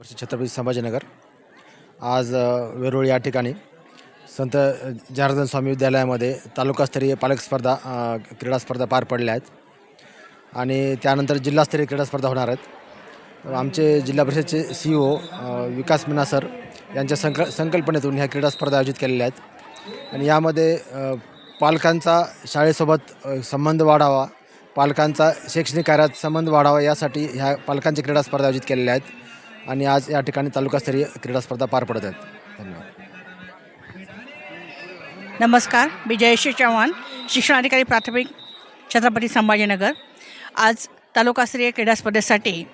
वर्ष छत्रपती संभाजीनगर. आज वेरूळ या ठिकाणी संत जनार्दन स्वामी विद्यालयामध्ये तालुकास्तरीय पालक स्पर्धा क्रीडा स्पर्धा पार पडल्या आहेत. आणि त्यानंतर जिल्हास्तरीय क्रीडा स्पर्धा होणार आहेत. आमचे जिल्हा परिषदचे C O Vikas Meena sir यांच्या संक संकल्पनेतून ह्या क्रीडा स्पर्धा आयोजित केलेल्या आहेत. आणि यामध्ये पालकांचा शाळेसोबत संबंध वाढावा पालकांचा शैक्षणिक कार्यात संबंध वाढावा यासाठी ह्या पालकांच्या क्रीडा स्पर्धा आयोजित केलेल्या आहेत. आणि आज या ठिकाणी तालुकास्तरीय क्रीडा स्पर्धा पार पडत आहेत. धन्यवाद. नमस्कार मी जयश्री चव्हाण शिक्षणाधिकारी प्राथमिक छत्रपती संभाजीनगर. आज तालुकास्तरीय क्रीडा स्पर्धेसाठी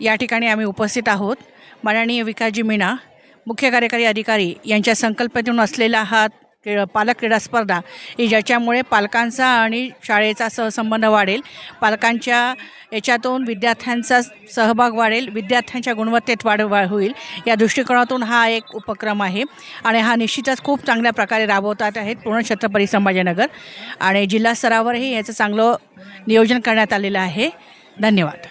या ठिकाणी आम्ही उपस्थित आहोत. माननीय विकासजी मीना मुख्य कार्यकारी अधिकारी यांच्या संकल्पनेतून असलेला हा क्रीड पालक क्रीडा स्पर्धा ही ज्याच्यामुळे पालकांचा आणि शाळेचा सहसंबंध वाढेल. पालकांच्या याच्यातून विद्यार्थ्यांचा सहभाग वाढेल. विद्यार्थ्यांच्या गुणवत्तेत वाढ वा होईल. या दृष्टिकोनातून हा एक उपक्रम आहे आणि हा निश्चितच खूप चांगल्या प्रकारे राबवतात आहेत पूर्ण छत्रपती संभाजीनगर आणि जिल्हा स्तरावरही याचं चांगलं नियोजन करण्यात आलेलं आहे. धन्यवाद.